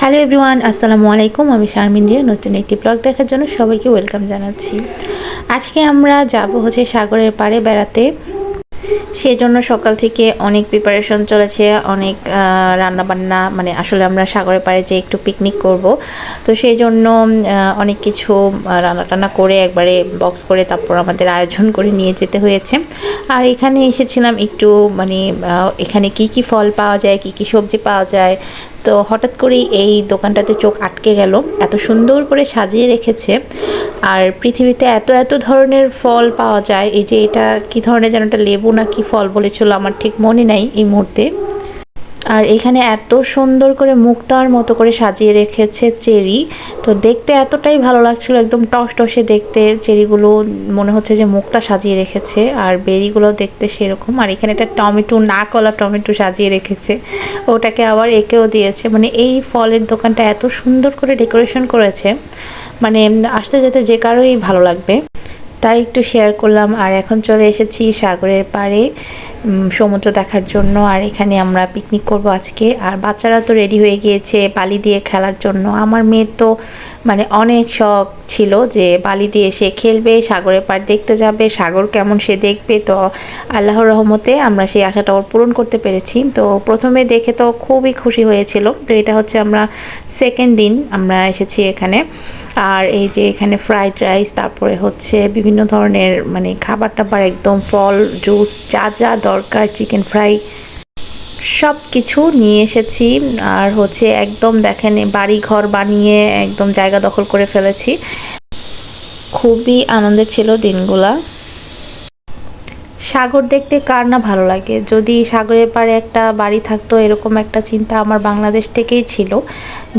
Hello everyone আসসালামু আলাইকুম আমি শারমিন দিয়ে নতুন একটি ব্লগ দেখার জন্য সবাইকে ওয়েলকাম জানাচ্ছি। আজকে আমরা যাব হচ্ছে সাগরের পাড়ে বেড়াতে। সেই জন্য সকাল থেকে অনেক প্রিপারেশন চলেছে, অনেক রান্না বান্না মানে আসলে আমরা সাগরের পাড়ে যে একটু পিকনিক করব। তো সেই জন্য অনেক কিছু রান্না টান্না করে একবারে বক্স করে তারপর আমাদের আয়োজন করে নিয়ে যেতে হয়েছে। আর এখানে এসেছিলাম একটু মানে এখানে কি কি ফল পাওয়া যায়, কি কি সবজি পাওয়া যায় তো হঠাৎ করেই এই দোকানটাতে চোখ আটকে গেল। এত সুন্দর করে সাজিয়ে রেখেছে। আর পৃথিবীতে এত এত ধরনের ফল পাওয়া যায়। এই যে এটা কি ধরনের যেন একটা লেবু না কি ফল বলেছিল, আমার ঠিক মনে নাই এই মুহূর্তে। আর এখানে এত সুন্দর করে মুক্তার মতো করে সাজিয়ে রেখেছে চেরি। তো দেখতে এতটাই ভালো লাগছিল, একদম টস টসে দেখতে চেরিগুলো, মনে হচ্ছে যে মুক্তা সাজিয়ে রেখেছে আর বেরিগুলো দেখতে সেরকম। আর এখানে একটা টমেটো না কলা টমেটো সাজিয়ে রেখেছে। ওটাকে আবার একেও দিয়েছে। মানে এই ফলের দোকানটা এত সুন্দর করে ডেকোরেশন করেছে। মানে আসতে যেতে যে কারোই ভালো লাগবে। তাই একটু শেয়ার করলাম। আর এখন চলে এসেছি সাগরের পাড়ে সমুদ্র দেখার জন্য। আর এখানে আমরা পিকনিক করব আজকে। আর বাচ্চারা তো রেডি হয়ে গিয়েছে বালি দিয়ে খেলার জন্য। আমার মেয়ের তো মানে অনেক শখ ছিল যে বালি দিয়ে সে খেলবে, সাগরের পাড় দেখতে যাবে, সাগর কেমন সে দেখবে। তো আল্লাহর রহমতে আমরা সেই আশাটা ওর পূরণ করতে পেরেছি। তো প্রথমে দেখে তো খুবই খুশি হয়েছিল। তো এটা হচ্ছে আমরা সেকেন্ড দিন আমরা এসেছি এখানে। আর এই যে এখানে ফ্রাইড রাইস তারপরে হচ্ছে বিভিন্ন ধরনের মানে খাবার টাবার একদম ফল, জুস, যা যা দরকার, চিকেন ফ্রাই সব কিছু নিয়ে এসেছি। আর হচ্ছে একদম দেখেন বাড়ি ঘর বানিয়ে একদম জায়গা দখল করে ফেলেছি। খুবই আনন্দের ছিল দিনগুলা। সাগর দেখতে কার না ভালো লাগে? যদি সাগরের পাড়ে একটা বাড়ি থাকতো, এরকম একটা চিন্তা আমার বাংলাদেশ থেকেই ছিল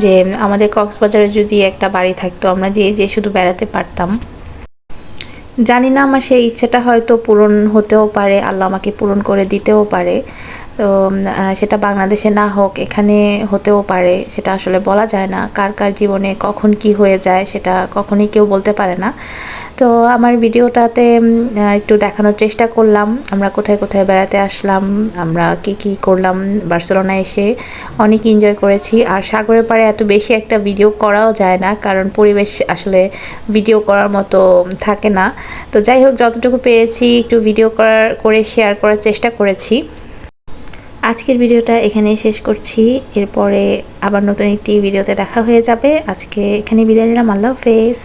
যে আমাদের কক্সবাজারে যদি একটা বাড়ি থাকতো, আমরা যে যে শুধু বেড়াতে পারতাম। জানি না আমার সেই ইচ্ছেটা হয়তো পূরণ হতেও পারে, আল্লাহ আমাকে পূরণ করে দিতেও পারে। তো সেটা বাংলাদেশে না হোক, এখানে হতেও পারে, সেটা আসলে বলা যায় না। কার কার জীবনে কখন কি হয়ে যায়, সেটা কখনই কেউ বলতে পারে না। তো আমার ভিডিওটাতে একটু দেখানোর চেষ্টা করলাম। আমরা কোথায় কোথায় বেড়াতে আসলাম, আমরা কি কি করলাম বার্সেলোনা এসে অনেক এনজয় করেছি। আর সাগরের পাড়ে এত বেশি একটা ভিডিও করাও যায় না, কারণ পরিবেশ আসলে ভিডিও করার মতো থাকে না। তো যাই হোক, যতটুকু পেরেছি একটু ভিডিও করার, করে শেয়ার করার চেষ্টা করেছি। আজকের ভিডিওটা এখানেই শেষ করছি। এরপরে আবার নতুন একটি ভিডিওতে দেখা হয়ে যাবে। আজকে এখানে বিদায় নিলাম। আল্লাহ হাফেজ।